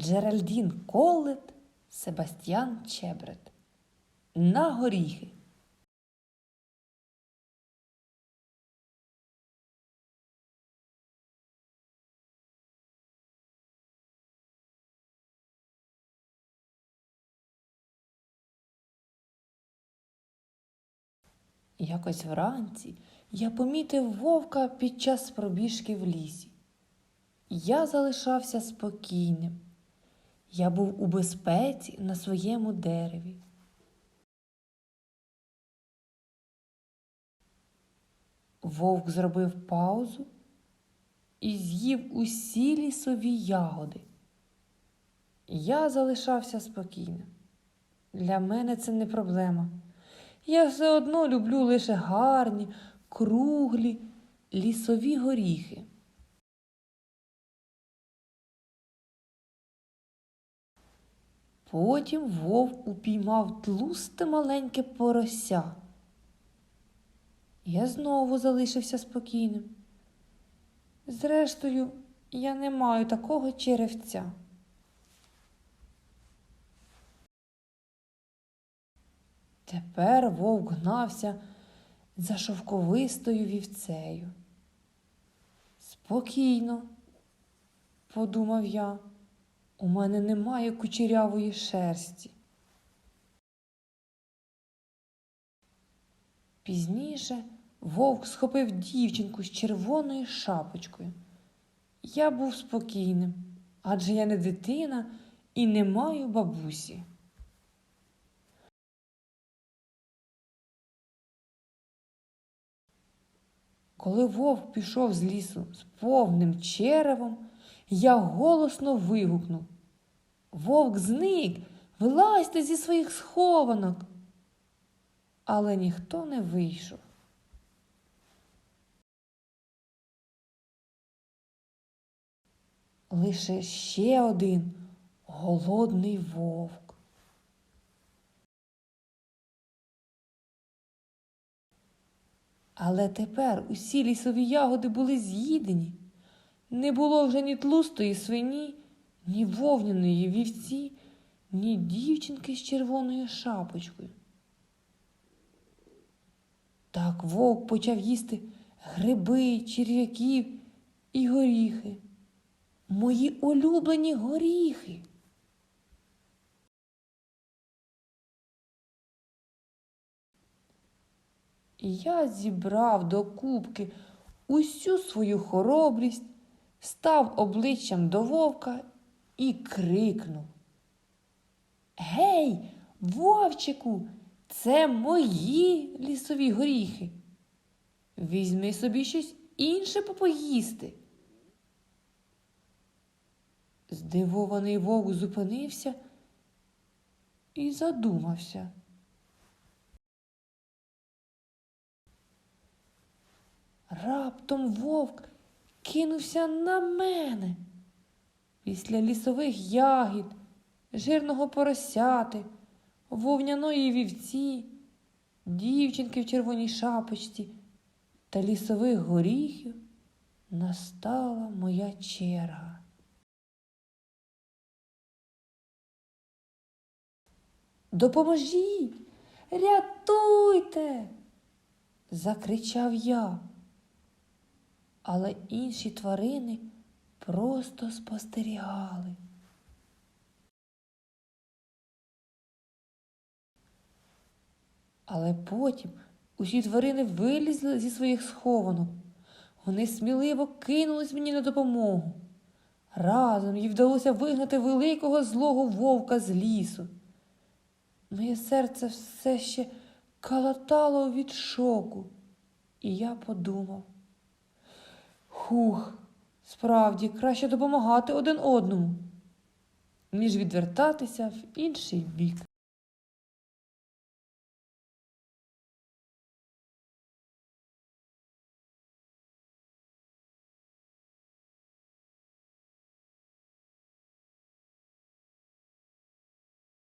Джеральдін Колет, Себастьян Чебрет. На горіхи. Якось вранці я помітив вовка під час пробіжки в лісі. Я залишався спокійним. Я був у безпеці на своєму дереві. Вовк зробив паузу і з'їв усі лісові ягоди. Я залишався спокійним. Для мене це не проблема. Я все одно люблю лише гарні, круглі лісові горіхи. Потім вовк упіймав тлусте маленьке порося. Я знову залишився спокійним. Зрештою, я не маю такого черевця. Тепер вовк гнався за шовковистою вівцею. Спокійно, подумав я, у мене немає кучерявої шерсті. Пізніше вовк схопив дівчинку з червоною шапочкою. Я був спокійним, адже я не дитина і не маю бабусі. Коли вовк пішов з лісу з повним черевом, я голосно вигукнув. Вовк зник, вилазьте зі своїх схованок. Але ніхто не вийшов. Лише ще один голодний вовк. Але тепер усі лісові ягоди були з'їдені. Не було вже ні тлустої свині, ні вовняної вівці, ні дівчинки з червоною шапочкою. Так вовк почав їсти гриби, черв'яків і горіхи. Мої улюблені горіхи. Я зібрав до кубки усю свою хоробрість, став обличчям до вовка і крикнув. Гей, вовчику, це мої лісові горіхи. Візьми собі щось інше попоїсти. Здивований вовк зупинився і задумався. Раптом вовк кинувся на мене. Після лісових ягід, жирного поросяти, вовняної вівці, дівчинки в червоній шапочці та лісових горіхів настала моя черга. Допоможіть, рятуйте, закричав я. Але інші тварини просто спостерігали. Але потім усі тварини вилізли зі своїх схованок. Вони сміливо кинулись мені на допомогу. Разом їй вдалося вигнати великого злого вовка з лісу. Моє серце все ще калатало від шоку, і я подумав. Хух, справді краще допомагати один одному, ніж відвертатися в інший бік.